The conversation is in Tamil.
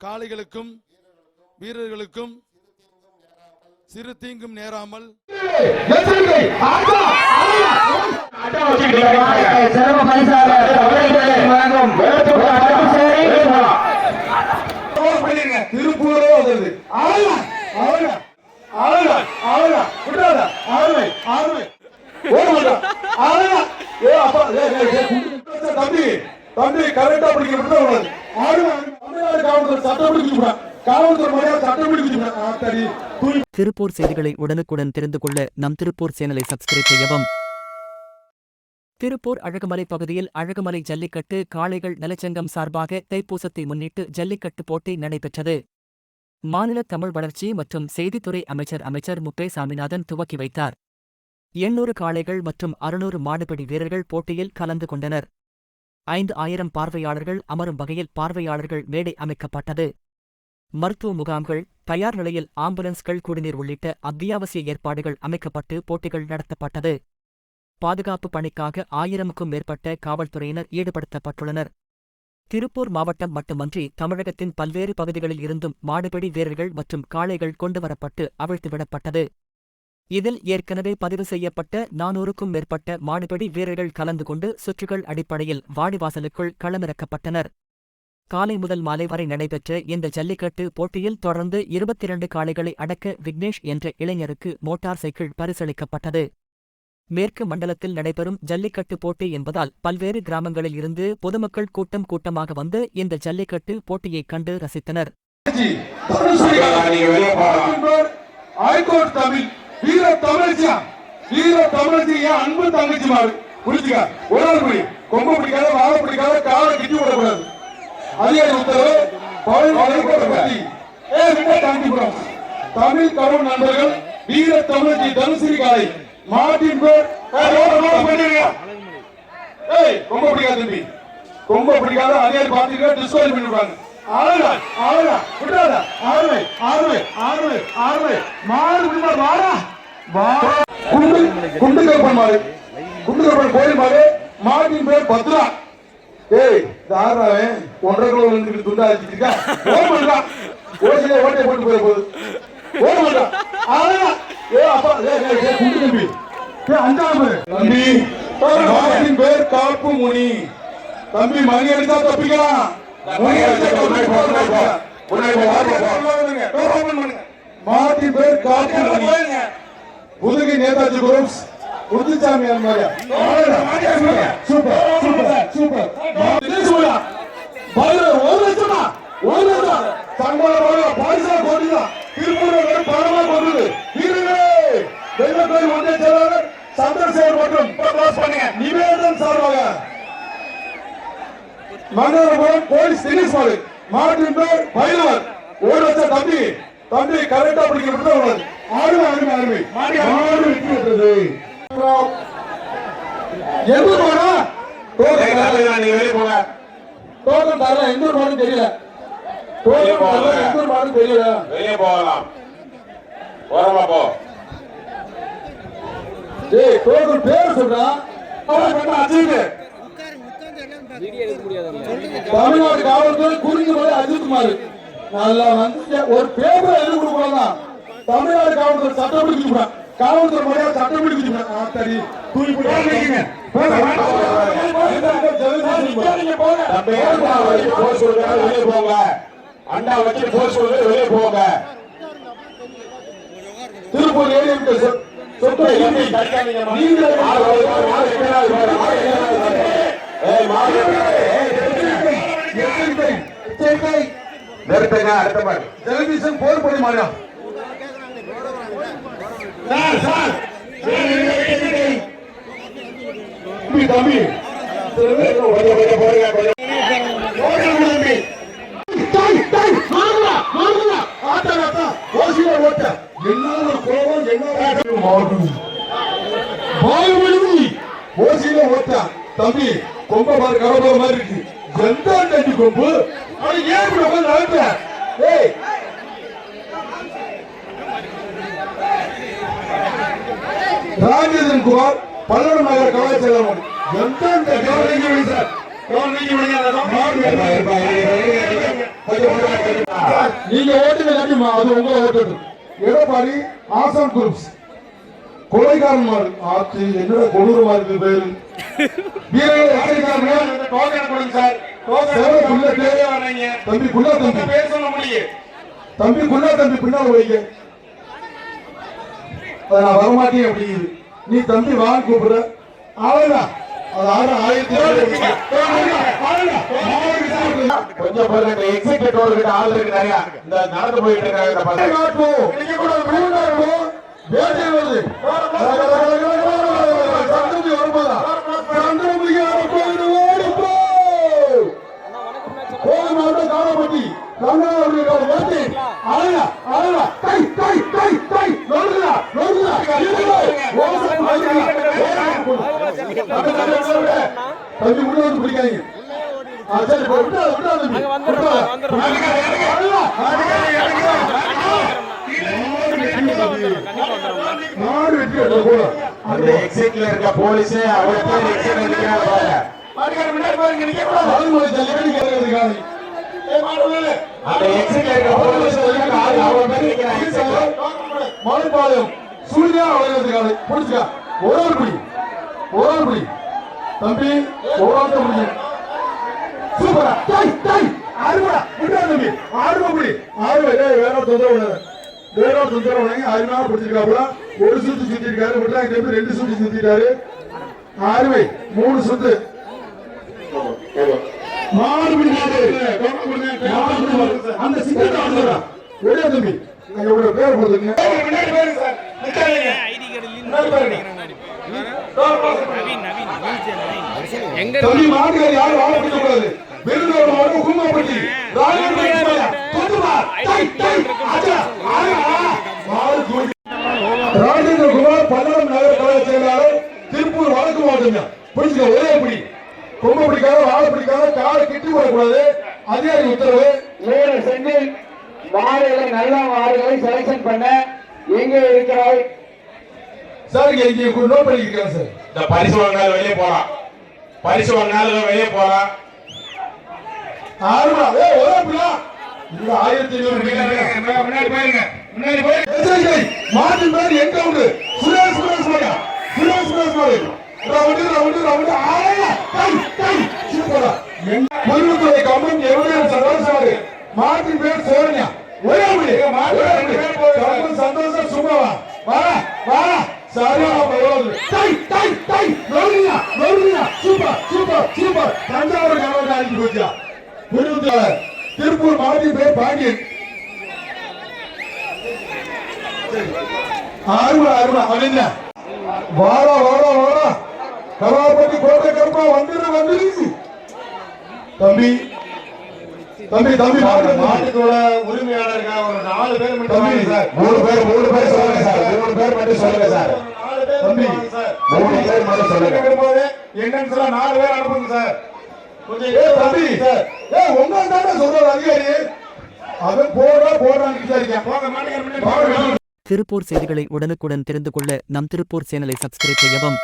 காளைகளுக்கும் வீரர்களுக்கும் சிறு தீங்கும் நேராமல் எச்சரிக்கை ஆட்டா சிறப்பு பரிசாக தமிழகத்திலே வழங்கும் சேரி பண்ணிருங்க திருப்பூரே வந்தது அழகா அழகா அழகா அழகா விடாத ஆறுமை ஆறுமை ஓட மாட்டான் அழகா ஏ அப்பா ஏ ஏ, ஏ குண்டு தம்பி தம்பி கரெக்டா பிடிக்க விட்டு கூடாது ஆறுமை தமிழ்நாடு காவல்துறை சட்டம் பிடிக்க கூடாது காவல்துறை முறையா சட்டம் பிடிக்க கூடாது ஆத்தாடி தூய் திருப்பூர் செய்திகளை உடனுக்குடன் தெரிந்து கொள்ள நம் திருப்பூர் சேனலை சப்ஸ்கிரைப் செய்யவும். திருப்பூர் அழகுமலை பகுதியில் அழகுமலை ஜல்லிக்கட்டு காளைகள் நலச்சங்கம் சார்பாக தைப்பூசத்தை முன்னிட்டு ஜல்லிக்கட்டு போட்டி நடைபெற்றது. மாநில தமிழ் வளர்ச்சி மற்றும் செய்தித்துறை அமைச்சர் அமைச்சர் முப்பே சாமிநாதன் துவக்கி வைத்தார். எண்ணூறு காளைகள் மற்றும் அறுநூறு மாடுபிடி வீரர்கள் போட்டியில் கலந்து கொண்டனர். ஐந்து ஆயிரம் பார்வையாளர்கள் அமரும் வகையில் பார்வையாளர்கள் மேடை அமைக்கப்பட்டது. மருத்துவ முகாம்கள் தயார் நிலையில் ஆம்புலன்ஸ்கள் குடிநீர் உள்ளிட்ட அத்தியாவசிய ஏற்பாடுகள் அமைக்கப்பட்டு போட்டிகள் நடத்தப்பட்டது. பாதுகாப்பு பணிக்காக ஆயிரமுக்கும் மேற்பட்ட காவல்துறையினர் ஈடுபடுத்தப்பட்டுள்ளனர். திருப்பூர் மாவட்டம் மட்டுமன்றி தமிழகத்தின் பல்வேறு பகுதிகளில் இருந்தும் மாடுபிடி வீரர்கள் மற்றும் காளைகள் கொண்டுவரப்பட்டு அவிழ்த்துவிடப்பட்டது இதில் ஏற்கனவே பதிவு செய்யப்பட்ட நானூறுக்கும் மேற்பட்ட மாடுபிடி வீரர்கள் கலந்து கொண்டு சுற்றுகள் அடிப்படையில் வாடிவாசலுக்குள் களமிறக்கப்பட்டனர். காலை முதல் மாலை வரை நடைபெற்ற இந்த ஜல்லிக்கட்டு போட்டியில் தொடர்ந்து இருபத்திரண்டு காளைகளை அடக்க விக்னேஷ் என்ற இளைஞருக்கு மோட்டார் சைக்கிள் பரிசளிக்கப்பட்டது. மேற்கு மண்டலத்தில் நடைபெறும் ஜல்லிக்கட்டு போட்டி என்பதால் பல்வேறு கிராமங்களில் இருந்து பொதுமக்கள் கூட்டம் கூட்டமாக வந்து இந்த ஜல்லிக்கட்டு போட்டியைக் கண்டு ரசித்தனர். அன்பு தங்கச்சி மாறு புரிஞ்சுக்க? ஒரு ஆள் புடி கொம்பு பிடிக்காத வாழை பிடிக்காத காலை கிட்டி விடக்கூடாது. அதிகாரி உத்தரவு பழனி காஞ்சிபுரம் தமிழ் கடவுள் நண்பர்கள் வீர தமிழ்ச்சி தனுசிரி காலை மாட்டின் பேர் ஏய், ரோட ரோட ஏய் தம்பி. ரொம்ப பிடிக்காத அதிகாரி பாத்துக்க டிஸ்குவாலி பண்ணிடுவாங்க ஆளுங்க ஆளுங்க விடாத ஆளுமை ஆளுமை ஆளுமை ஆளுமை மாடு விடுமா வாடா. வாடா. குண்டு குண்டு கருப்பன் மாடு குண்டு கருப்பன் கோயில் மாடு மாட்டின் பேர் பத்ரா. ஏய் தாராவே ஒன்றரை கிலோ வந்து துண்டா அடிச்சிட்டு இருக்கா? ஓட மாட்டான் ஓசில ஓட்டை போட்டு போய் போகுது. ஓட மாட்டான் ஆளுங்க ஏ அப்பா ஏ ஏ, குண்டு தம்பி. ஏ அஞ்சாவது தம்பி மாட்டின் பேர். காப்பு முனி. தம்பி மணி அடிச்சா தப்பிக்கலாம். மணி அடிச்சா தப்பிக்கலாம். மாட்டி பேர் காப்பு முனி. புதுகை நேதாஜி குரூப்ஸ். உறுதிசாமி அன்மாரியா சூப்பர். சூப்பர். சூப்பர். ஒரு லட்சமா? ஒரு லட்சம்? போயா பாரிசா கோடியா திருப்பூர் பணமா கொண்டது. வீரர்களே வெள்ள கோயில் ஒன்றிய செயலாளர் சந்திரசேகர் மற்றும் நிவேதன் சார்பாக. மன்னரபுரம் போலீஸ் தினேஷ் மாடு மாட்டின் பேர் பைலவர் ஒரு லட்சம் தம்பி. தம்பி கரெக்டா பிடிக்க விட்டு ஆடுமை ஆடுமை ஆடுமை மாடு வெற்றி பெற்றது. எந்த மாடா டோக்கன் தரல ஒரு மாடும் தெரியல டோக்கன் தரல எந்த ஒரு மாடும் தெரியல வெளியே போகலாம் ஓரமா போ டேய் டோக்கன் பேர் சொல்றா அவன் பண்ண அஜித் தமிழ்நாடு காவல்துறை குறிஞ்சிமலை அஜித்குமார் நல்லா வந்து ஒரு பேப்பர் எழுதி கொடுக்கலாம் தமிழ்நாடு காவல்துறை சட்டம் பிடிக்க காவல்துறை முறையா சட்டம் பிடிக்க ஆத்தடி தூக்கி கொடுக்கறது வெளியே போங்க அண்டா வச்சு கொடுக்கறது வெளியே போங்க திருப்பூர் ஏரியா சொத்து தம்பி, தடுக்காதீங்க, மா. மாடு வருது, மாடு, மாடு எங்கேயாவது பாரு, மாடு எங்கேயாவது பாரு. ஏய், மாடு ஏய், நிறுத்துங்க அடுத்த பாரு டெலிவிஷன் போர் பண்ணி மாறியா சார் சார் தம்பி தம்பி தம்பி தாய் என்ன மாறும் கொம்ப பாரு கரபர மாதிரி இருக்கு. எந்த கொம்பு? அது ஏன் நடத்த ஏய் ராஜேந்திரன் குமார் பல்லடம் நகர கலாச்சாரம் எந்த கவனிங்க சார்? நீங்க ஓட்டுங்க இல்லாட்டிமா அது உங்களை ஓட்டட்டும் எடப்பாடி ஆசான் குரூப்ஸ். கொலைகாரன் மாறு ஆத்து என்னோட கொடூரமா இருக்கு பேரு. தம்பி குள்ளா தம்பி. தம்பி குள்ளா தம்பி பின்னால் வைங்க நான் வரமாட்டேன் அப்படிங்குது நீ தம்பி வான்னு கூப்பிடுற. ஆளுடா. அது ஆறு ஆயிரத்தி கொஞ்சம் பாருங்க எக்ஸிட் டோர் கிட்ட ஆள் இருக்கு நிறைய. இந்த நடந்து போயிட்டு இருக்காங்க இந்த வந்து பிடிக்காதீங்க. சரி தம்பி. பெற்ற கூட. அந்த எக்ஸிட்ல இருக்க போலீஸ் அவ்வளவு பேர் எக்ஸிட்ல நிக்கிறாங்க பாருங்க. கேட்கறதுக்காக அந்த எக்ஸிட்ல இருக்க போலீஸ் ஆள் அவ்வளவு பேர் நிக்கிறாங்க எக்ஸிட்ல மலைப்பாளையம் சூர்யா வளையத்துக்காக பிடிச்சுக்கா. ஒரு ஆள் பிடி. ஒரு பிடி. தம்பி தான் பிடிக்கும் சூப்பரா. டை டை ஆறுபடா. விட்டா தம்பி. ஆறுபா பிடி. ஆறுபா. வேற தொந்தரவு வேற தொந்தரவு விடாங்க அருமையா பிடிச்சிருக்காப்புல. ஒரு சுத்து சுத்திருக்காரு. விட்டாங்க தம்பி ரெண்டு சுத்து சுத்திட்டாரு ஆறுவை மூணு சுத்து. மாடு பிடிக்காது. அந்த சிக்கத்தை வந்துடுறா ஒரே தம்பி. அங்க இவ்வளவு பேர் போடுதுங்க தம்பி மாட்டுக்காரி யாரும் வாழ பிடிக்க கூடாது விருதுநகர் மாவட்டம் கும்மாப்பட்டி ராணியம்பட்டி தொட்டுமா டை டை அஜா ஆயா மாடு தூக்கி ராஜேந்திர குமார் பல்லடம் நகர கழக செயலாளர் திருப்பூர் வடக்கு மாவட்டம் பிடிச்சுக்க ஒரே பிடி. கொம்பு பிடிக்காத வாழை பிடிக்காத காலை கிட்டி போடக்கூடாது. அதிகாரி உத்தரவு. ஏழு சென்டில் மாடுகளை நல்ல மாடுகளை செலக்ஷன் பண்ண எங்கே இருக்கிறாய்? சார் இங்க நோட் பண்ணிக்கிறேன் சார். இந்த பரிசு வாங்கினாலும் வெளியே போலாம். பரிசு வாங்கினாலும் வெளியே போலாம். ஆறுமா? ஏ ஒரே பிள்ளை. இந்த ஆயிரத்தி ஐநூறு முன்னாடி போயிருங்க முன்னாடி போய் எச்சரிக்கை மாட்டின் பேர் எங்க உண்டு? சுரேஷ் சுரேஷ் மகா சுரேஷ் சுரேஷ் மகா ரவுண்டு ரவுண்டு ரவுண்டு ஆயா கை கை சூப்பரா முருகத்துறை கம்பம் எவ்வளவு சந்தோஷமாரு மாட்டின் பேர் சோரண்யா ஒரே கம்பம் சந்தோஷம் சும்மாவா? வா வா சரியான பரவாயில்லை டை டை டை நோரியா நோரியா super super super Thanjavur governor ஆகி போச்சா முருகத்துறை திருப்பூர் மாவட்டின் பேர் பாண்டியன். அருமை அருமை. அவன் வாடா வாடா வாடா. கலாபதி கோட்டை கருப்பா வந்துரு வந்துரு. தம்பி தம்பி தம்பி மாட்டுக்கோட உரிமையாளர்கள் ஒரு நாலு பேர் மட்டும் தம்பி வாங்க சார். மூணு பேர் மூணு பேர் சொல்லுங்க சார். மூணு பேர் மட்டும் சொல்லுங்க சார். நாலு பேர் தம்பி மட்டும் வாங்க சார். மூணு பேர் மட்டும் சொல்லுங்க. இருக்கும்போது என்னன்னு சொல்ல நாலு பேர் அனுப்புங்க சார். கொஞ்சம் ஏ தம்பி. ஏ உங்க தானே சொல்றாரு அதிகாரி அவன் போடா போடான்னு விசாரிக்கான் போங்க மாட்டுக்கார முன்னாடி போங்க திருப்பூர் செய்திகளை உடனுக்குடன் தெரிந்து கொள்ள நம் திருப்பூர் சேனலை சப்ஸ்கிரைப் செய்யவும்